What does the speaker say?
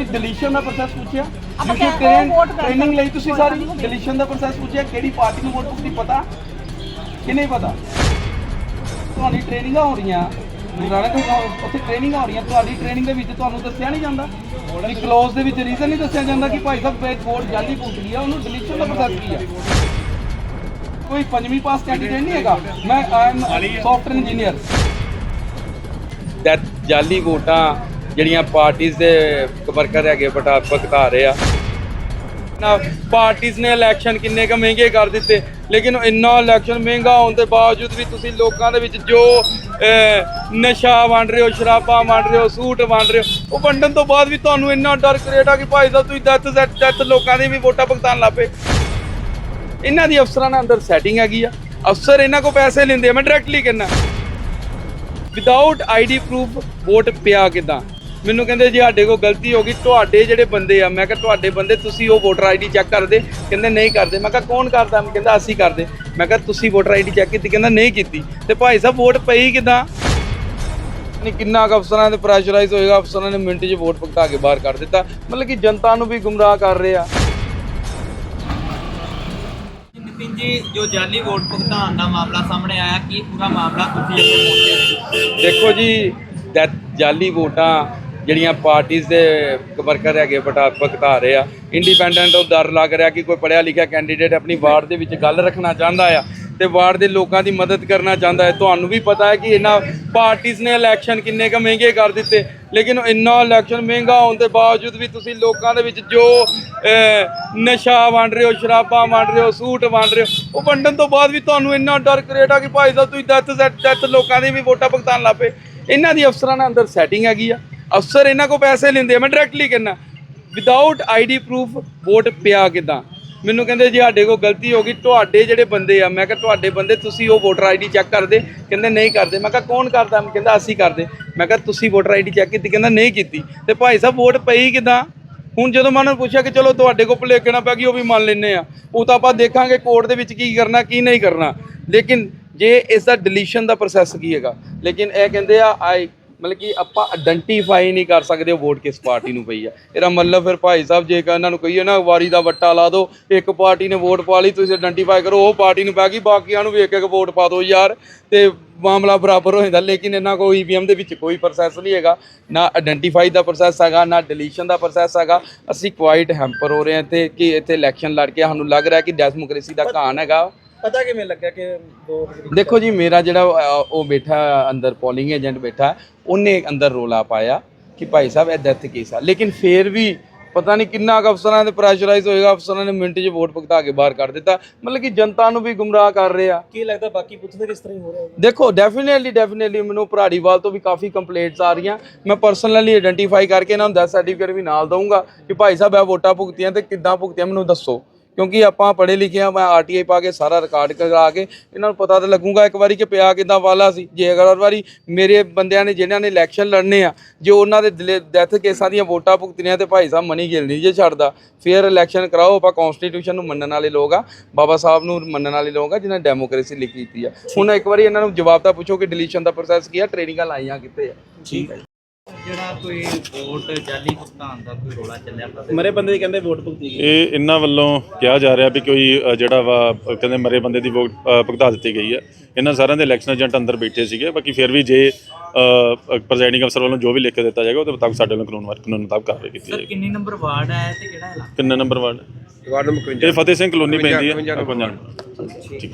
ਤੁਸੀਂ ਡਿਲੀਸ਼ਨ ਦਾ ਪ੍ਰੋਸੈਸ ਪੁੱਛਿਆ? ਆਪਾਂ ਤੁਸੀਂ ਕਹਿ- vote ਟ੍ਰੇਨਿੰਗ ਲਈ ਤੁਸੀਂ ਕੋਈ ਗੱਲ ਸਾਰੀ ਨਹੀਂ। ਡਿਲੀਸ਼ਨ ਦਾ ਪ੍ਰੋਸੈਸ ਪੁੱਛਿਆ ਕਿਹੜੀ ਪਾਰਟੀ ਨੂੰ ਵੋਟ ਤੁਸੀਂ ਪਤਾ? ਕਿ ਨਹੀਂ ਪਤਾ? ਤੁਹਾਡੀ ਟ੍ਰੇਨਿੰਗਾਂ ਹੋ ਰਹੀਆਂ ਗੁਰਨਾਨਕ ਉੱਥੇ ਟ੍ਰੇਨਿੰਗਾਂ ਹੋ ਰਹੀਆਂ ਤੁਹਾਡੀ ਟ੍ਰੇਨਿੰਗ ਦੇ ਵਿੱਚ ਤੁਹਾਨੂੰ ਦੱਸਿਆ ਨਹੀਂ ਜਾਂਦਾ। ਕਿ ਕਲੋਜ਼ ਦੇ ਵਿੱਚ ਰੀਜ਼ਨ ਨਹੀਂ ਦੱਸਿਆ ਜਾਂਦਾ ਕਿ ਭਾਈ ਸਾਹਿਬ ਵੇ ਵੋਟ ਜਾਲੀ ਪੁੱਟ ਗਈ ਆ ਉਹਨੂੰ ਡਿਲੀਸ਼ਨ ਦਾ ਪ੍ਰੋਸੈਸ ਕੀ ਆ? ਕੋਈ ਪੰਜਵੀਂ ਪਾਸ ਕੈਂਡੀਡੇਟ ਨਹੀਂ ਹੈਗਾ। ਮੈਂ ਆਮ ਸੌਫਟਵੇਅਰ ਇੰਜੀਨੀਅਰ that ਜਾਲੀ ਵੋਟਾਂ ਜਿਹੜੀਆਂ ਪਾਰਟੀਆਂ ਦੇ ਵਰਕਰ ਹੈਗੇ ਬਟਾ ਭਗਤਾ ਰਹੇ ਆ। ਨਾ ਪਾਰਟੀਆਂ ਨੇ ਇਲੈਕਸ਼ਨ ਕਿੰਨੇ ਕ ਮਹਿੰਗੇ ਕਰ ਦਿੱਤੇ, ਲੇਕਿਨ ਇੰਨਾ ਇਲੈਕਸ਼ਨ ਮਹਿੰਗਾ ਹੋਣ ਦੇ ਬਾਵਜੂਦ ਵੀ ਤੁਸੀਂ ਲੋਕਾਂ ਦੇ ਵਿੱਚ ਜੋ ਨਸ਼ਾ ਵੰਡ ਰਹੇ ਹੋ, ਸ਼ਰਾਬਾਂ ਵੰਡ ਰਹੇ ਹੋ, ਸੂਟ ਵੰਡ ਰਹੇ ਹੋ, ਉਹ ਵੰਡਣ ਤੋਂ ਬਾਅਦ ਵੀ ਤੁਹਾਨੂੰ ਇੰਨਾ ਡਰ ਕ੍ਰੀਏਟ ਆ ਕਿ ਭਾਈ ਸਾਹਿਬ ਤੁਸੀਂ ਡੈਥ ਡੈਥ ਲੋਕਾਂ ਦੀ ਵੀ ਵੋਟਾਂ ਭੁਗਤਾਨ ਲੱਪੇ ਇਹਨਾਂ ਦੀ ਅਫਸਰਾਂ ਨਾਲ ਅੰਦਰ ਸੈਟਿੰਗ ਹੈਗੀ ਆ। ਅਫਸਰ ਇਹਨਾਂ ਕੋ ਪੈਸੇ ਲੈਂਦੇ ਮੈਂ ਡਾਇਰੈਕਟਲੀ ਕਹਿੰਦਾ। ਵਿਦਆਊਟ ਆਈਡੀ ਪ੍ਰੂਫ ਵੋਟ ਪਿਆ ਕਿਦਾਂ? ਮੈਨੂੰ ਕਹਿੰਦੇ ਜੀ ਸਾਡੇ ਕੋਲ ਗਲਤੀ ਹੋ ਗਈ ਤੁਹਾਡੇ ਜਿਹੜੇ ਬੰਦੇ ਆ ਮੈਂ ਕਿਹਾ ਤੁਹਾਡੇ ਬੰਦੇ ਤੁਸੀਂ ਉਹ ਵੋਟਰ ਆਈਡੀ ਚੈੱਕ ਕਰਦੇ। ਕਹਿੰਦੇ ਨਹੀਂ ਕਰਦੇ। ਮੈਂ ਕਿਹਾ ਕੌਣ ਕਰਦਾ? ਮੈਂ ਕਹਿੰਦਾ ਅਸੀਂ ਕਰਦੇ। ਮੈਂ ਕਿਹਾ ਤੁਸੀਂ ਵੋਟਰ ਆਈਡੀ ਚੈੱਕ ਕੀਤੀ ਕਹਿੰਦਾ ਨਹੀਂ ਕੀਤੀ। ਤੇ ਭਾਈ ਸਾਹਿਬ ਵੋਟ ਪਈ ਕਿਦਾਂ? ਨਹੀਂ ਕਿੰਨਾ ਕੁ ਅਫਸਰਾਂ ਦੇ ਪ੍ਰੈਸ਼ਰਾਈਜ਼ ਹੋਏਗਾ ਅਫਸਰਾਂ ਨੇ ਮਿੰਟ 'ਚ ਵੋਟ ਭੁਗਤਾ ਕੇ ਬਾਹਰ ਕਰ ਦਿੱਤਾ। ਮਤਲਬ ਕਿ ਜਨਤਾ ਨੂੰ ਵੀ ਗੁੰਮਰਾਹ ਕਰ ਰਹੇ ਆ। ਨਿਤਿਨ ਜੀ ਜੋ ਜਾਲੀ ਵੋਟ ਭੁਗਤਾਨ ਦਾ ਮਾਮਲਾ ਸਾਹਮਣੇ ਆਇਆ ਕੀ ਪੂਰਾ ਮਾਮਲਾ ਤੁਸੀਂ ਪਹੁੰਚੇ? ਦੇਖੋ ਜੀ ਜਾਲੀ ਵੋਟਾਂ ਜਿਹੜੀਆਂ ਪਾਰਟੀਆਂ ਦੇ ਵਰਕਰ ਹੈਗੇ ਬਟਾ ਭਗਤਾ ਰਹੇ ਆ। ਇੰਡੀਪੈਂਡੈਂਟ ਉਹ ਡਰ ਲੱਗ ਰਿਹਾ ਕਿ ਕੋਈ ਪੜਿਆ ਲਿਖਿਆ ਕੈਂਡੀਡੇਟ ਆਪਣੀ ਵਾਰਡ ਦੇ ਵਿੱਚ ਗੱਲ ਰੱਖਣਾ ਚਾਹੁੰਦਾ ਆ ਤੇ ਵਾਰਡ ਦੇ ਲੋਕਾਂ ਦੀ ਮਦਦ ਕਰਨਾ ਚਾਹੁੰਦਾ ਹੈ। ਤੁਹਾਨੂੰ ਵੀ ਪਤਾ ਹੈ ਕਿ ਇਹਨਾਂ ਪਾਰਟੀਆਂ ਨੇ ਇਲੈਕਸ਼ਨ ਕਿੰਨੇ ਕ ਮਹਿੰਗੇ ਕਰ ਦਿੱਤੇ, ਲੇਕਿਨ ਇੰਨਾ ਇਲੈਕਸ਼ਨ ਮਹਿੰਗਾ ਹੋਣ ਦੇ ਬਾਵਜੂਦ ਵੀ ਤੁਸੀਂ ਲੋਕਾਂ ਦੇ ਵਿੱਚ ਜੋ ਨਸ਼ਾ ਵੰਡ ਰਹੇ ਹੋ, ਸ਼ਰਾਬਾਂ ਵੰਡ ਰਹੇ ਹੋ, ਸੂਟ ਵੰਡ ਰਹੇ ਹੋ, ਉਹ ਵੰਡਣ ਤੋਂ ਬਾਅਦ ਵੀ ਤੁਹਾਨੂੰ ਇੰਨਾ ਡਰ ਕ੍ਰੀਏਟ ਆ ਕਿ ਭਾਈ ਸਾਹਿਬ ਤੁਸੀਂ ਡੈਥ ਡੈਥ ਲੋਕਾਂ ਦੀ ਵੀ ਵੋਟਾਂ ਭੁਗਤਾਨ ਲੱਪੇ ਇਹਨਾਂ ਦੀ ਅਫਸਰਾਂ ਨਾਲ ਅੰਦਰ ਸੈਟਿੰਗ ਹੈਗੀ ਆ। ਅਫਸਰ ਇਹਨਾਂ ਕੋ ਪੈਸੇ ਲੈਂਦੇ ਆ, ਮੈਂ ਡਾਇਰੈਕਟਲੀ ਕਹਿੰਦਾ ਵਿਦਆਊਟ ਆਈਡੀ ਪ੍ਰੂਫ ਵੋਟ ਪਿਆ ਕਿਦਾਂ? ਮੈਨੂੰ ਕਹਿੰਦੇ ਜੀ ਸਾਡੇ ਕੋਲ ਗਲਤੀ ਹੋ ਗਈ, ਤੁਹਾਡੇ ਜਿਹੜੇ ਬੰਦੇ ਆ, ਮੈਂ ਕਿਹਾ ਤੁਹਾਡੇ ਬੰਦੇ, ਤੁਸੀਂ ਉਹ ਵੋਟਰ ਆਈਡੀ ਚੈੱਕ ਕਰਦੇ। ਕਹਿੰਦੇ ਨਹੀਂ ਕਰਦੇ। ਮੈਂ ਕਿਹਾ ਕੌਣ ਕਰਦਾ? ਮੈਂ ਕਹਿੰਦਾ ਅਸੀਂ ਕਰਦੇ। ਮੈਂ ਕਿਹਾ ਤੁਸੀਂ ਵੋਟਰ ਆਈਡੀ ਚੈੱਕ ਕੀਤੀ? ਕਹਿੰਦਾ ਨਹੀਂ ਕੀਤੀ। ਤੇ ਭਾਈ ਸਾਹਿਬ ਵੋਟ ਪਈ ਕਿਦਾਂ? ਹੁਣ ਜਦੋਂ ਮੈਂ ਉਹਨਾਂ ਨੂੰ ਪੁੱਛਿਆ ਕਿ ਚਲੋ ਤੁਹਾਡੇ ਕੋਲ ਭੁਲੇਖੇ ਨਾ ਪੈ ਗਈ, ਉਹ ਵੀ ਮੰਨ ਲੈਨੇ ਆ। ਉਹ ਤਾਂ ਆਪਾਂ ਦੇਖਾਂਗੇ ਕੋਰਟ ਦੇ ਵਿੱਚ ਕੀ ਕਰਨਾ, ਕੀ ਨਹੀਂ ਕਰਨਾ। ਲੇਕਿਨ ਜੇ ਇਸ ਦਾ ਡਿਲੀਸ਼ਨ ਦਾ ਪ੍ਰੋਸੈਸ ਕੀ ਹੈਗਾ? ਲੇਕਿਨ ਇਹ ਕਹਿੰਦੇ ਆ ਆਈ ਮਤਲਬ ਕਿ ਆਪਾਂ ਆਇਡੈਂਟੀਫਾਈ ਨਹੀਂ ਕਰ ਸਕਦੇ ਉਹ ਵੋਟ ਕਿਸ ਪਾਰਟੀ ਨੂੰ ਪਈ ਆ। ਇਹਦਾ ਮਤਲਬ ਫਿਰ ਭਾਈ ਸਾਹਿਬ ਜੇ ਕਿ ਇਹਨਾਂ ਨੂੰ ਕਹੀਏ ਨਾ ਵਾਰੀ ਦਾ ਵੱਟਾ ਲਾ ਦਿਓ ਇੱਕ ਪਾਰਟੀ ਨੇ ਵੋਟ ਪਾ ਲਈ ਤੁਸੀਂ ਆਇਡੈਂਟੀਫਾਈ ਕਰੋ ਉਹ ਪਾਰਟੀ ਨੂੰ ਪੈ ਗਈ ਬਾਕੀਆਂ ਨੂੰ ਵੀ ਇੱਕ ਇੱਕ ਵੋਟ ਪਾ ਦਿਓ ਯਾਰ। ਤੇ ਮਾਮਲਾ ਬਰਾਬਰ ਹੋ ਜਾਂਦਾ ਲੇਕਿਨ ਇਹਨਾਂ ਕੋਲ ਈਵੀਐਮ ਦੇ ਵਿੱਚ ਕੋਈ ਪ੍ਰੋਸੈਸ ਨਹੀਂ ਹੈਗਾ। ਨਾ ਆਇਡੈਂਟੀਫਾਈ ਦਾ ਪ੍ਰੋਸੈਸ ਹੈਗਾ ਨਾ ਡਿਲੀਸ਼ਨ ਦਾ ਪ੍ਰੋਸੈਸ ਹੈਗਾ। ਅਸੀਂ ਕੁਆਇਟ ਹੈਂਪਰ ਹੋ ਰਹੇ ਹਾਂ ਤੇ ਕਿ ਇੱਥੇ ਇਲੈਕਸ਼ਨ ਲੜ ਕੇ ਸਾਨੂੰ ਲੱਗ ਰਿਹਾ ਕਿ ਡੈਮੋਕ੍ਰੇਸੀ ਦਾ ਕਾਨ ਹੈਗਾ। ਪਤਾ ਕਿਵੇਂ ਲੱਗਿਆ ਕਿ ਵੋਟ ਦੇਖੋ ਜੀ ਮੇਰਾ ਜਿਹੜਾ ਅ, ਉਹ ਬੈਠਾ ਅੰਦਰ ਪੋਲਿੰਗ ਏਜੰਟ ਬੈਠਾ ਉਹਨੇ ਅੰਦਰ ਰੋਲਾ ਪਾਇਆ ਕਿ ਭਾਈ ਸਾਹਿਬ ਇਹ ਡੈਥ ਕੇਸ ਆ। ਲੇਕਿਨ ਫੇਰ ਵੀ ਪਤਾ ਨਹੀਂ ਕਿੰਨਾ ਕੁ ਅਫਸਰਾਂ ਦੇ ਪ੍ਰੈਸ਼ਰਾਈਜ਼ ਹੋਏਗਾ ਅਫਸਰਾਂ ਨੇ ਮਿੰਟ 'ਚ ਵੋਟ ਭੁਗਤਾ ਕੇ ਬਾਹਰ ਕਰ ਦਿੱਤਾ। ਮਤਲਬ ਕਿ ਜਨਤਾ ਨੂੰ ਵੀ ਗੁੰਮਰਾਹ ਕਰ ਰਹੇ ਆ। ਕੀ ਲੱਗਦਾ ਬਾਕੀ ਪੁੱਛਦੇ ਕਿਸ ਤਰ੍ਹਾਂ ਹੋ ਰਿਹਾ ਦੇਖੋ ਡੈਫੀਨਿਟਲੀ ਡੈਫੀਨਿਟਲੀ ਮੈਨੂੰ ਭਰਾੜੀਵਾਲ ਤੋਂ ਵੀ ਕਾਫੀ ਕੰਪਲੇਂਟਸ ਆ ਰਹੀਆਂ। ਮੈਂ ਪਰਸਨਲੀ ਆਇਡੈਂਟੀਫਾਈ ਕਰਕੇ ਇਹਨਾਂ ਨੂੰ ਡੈਥ ਸਰਟੀਫਿਕੇਟ ਵੀ ਨਾਲ ਦਊਂਗਾ ਕਿ ਭਾਈ ਸਾਹਿਬ ਇਹ ਵੋਟਾਂ ਭੁਗਤੀਆਂ ਤੇ ਕਿੱਦਾਂ ਭੁਗਤੀਆਂ ਮੈਨੂੰ ਦੱਸੋ। ਕਿਉਂਕਿ ਆਪਾਂ ਪੜ੍ਹੇ ਲਿਖੇ ਆ ਮੈਂ ਆਰਟੀਆਈ ਪਾ ਕੇ ਸਾਰਾ ਰਿਕਾਰਡ ਕਰਾ ਕੇ ਇਹਨਾਂ ਨੂੰ ਪਤਾ ਤਾਂ ਲੱਗੂਗਾ ਇੱਕ ਵਾਰੀ ਕਿ ਪਿਆ ਕਿੱਦਾਂ ਵਾਲਾ ਸੀ। ਜੇ ਅਗਰ ਵਾਰੀ ਮੇਰੇ ਬੰਦਿਆਂ ਨੇ ਜਿਨ੍ਹਾਂ ਨੇ ਇਲੈਕਸ਼ਨ ਲੜਨੇ ਆ ਜੇ ਉਹਨਾਂ ਦੇ ਡੈਥ ਕੇਸਾਂ ਦੀਆਂ ਵੋਟਾਂ ਭੁਗਤਣੀਆਂ ਤੇ ਭਾਈ ਸਾਹਿਬ ਮਨੀ ਗਿਲ ਨਹੀਂ ਜੇ ਛੱਡਦਾ ਫੇਰ ਇਲੈਕਸ਼ਨ ਕਰਾਓ ਆਪਾਂ ਕਨਸਟੀਟਿਊਸ਼ਨ ਨੂੰ ਮੰਨਣ ਵਾਲੇ ਲੋਕ ਆ ਬਾਬਾ ਸਾਹਿਬ ਨੂੰ ਮੰਨਣ ਵਾਲੇ ਲੋਕ ਆ ਜਿਨ੍ਹਾਂ ਨੇ ਡੈਮੋਕ੍ਰੇਸੀ ਲਿਖੀ ਕੀਤੀ ਆ। ਹੁਣ ਇੱਕ ਵਾਰੀ ਇਹਨਾਂ ਨੂੰ ਜਵਾਬ ਤਾਂ ਪੁੱਛੋ ਕਿ ਡਿਲੀਸ਼ਨ ਦਾ ਪ੍ਰੋਸੈਸ ਕੀ ਆ ਟ੍ਰੇਨਿੰਗਾਂ ਲਾਈਆਂ ਕਿੱਥੇ ਆ। ਠੀਕ ਹੈ ਜਿਹੜਾ ਕੋਈ ਵੋਟ ਜਾਲੀ ਭੁਗਤਾਨ ਦਾ ਕੋਈ ਰੋਲਾ ਚੱਲਿਆ ਪਤਾ ਮਰੇ ਬੰਦੇ ਦੀ ਕਹਿੰਦੇ ਵੋਟ ਭੁਗਤੀ ਗਈ। ਇਹ ਇਹਨਾਂ ਵੱਲੋਂ ਕਿਹਾ ਜਾ ਰਿਹਾ ਵੀ ਕੋਈ ਅ, ਜਿਹੜਾ ਵਾ ਅ, ਕਹਿੰਦੇ ਮਰੇ ਬੰਦੇ ਦੀ ਵੋਟ ਅ, ਭੁਗਤਾ ਦਿੱਤੀ ਗਈ ਹੈ। ਇਹਨਾਂ ਸਾਰਿਆਂ ਦੇ ਇਲੈਕਸ਼ਨ ਏਜੰਟ ਅੰਦਰ ਬੈਠੇ ਸੀਗੇ। ਬਾਕੀ ਫਿਰ ਵੀ ਜੇ ਪ੍ਰੈਜ਼ਾਈਡਿੰਗ ਅਫਸਰ ਵੱਲੋਂ ਜੋ ਵੀ ਲਿਖ ਕੇ ਦਿੱਤਾ ਜਾਏਗਾ ਉਹਦੇ ਮੁਤਾਬਕ ਸਾਡੇ ਵੱਲੋਂ ਕਾਨੂੰਨ ਵਾਰ ਕਾਨੂੰਨ ਮੁਤਾਬਕ ਕਾਰਵਾਈ ਕੀਤੀ ਸਰ ਜਾਏਗੀ। ਕਿੰਨੀ ਨੰਬਰ ਵਾਰਡ ਹੈ ਤੇ ਕਿਹੜਾ ਇਲਾਕਾ? ਕਿੰਨੇ ਨੰਬਰ ਵਾਰਡ? ਵਾਰਡ ਨੰਬਰ 51 ਇਹ ਫਤਿਹ ਸਿੰਘ ਕਲੋਨੀ ਪੈਂਦੀ ਹੈ। 55 ਠੀਕ।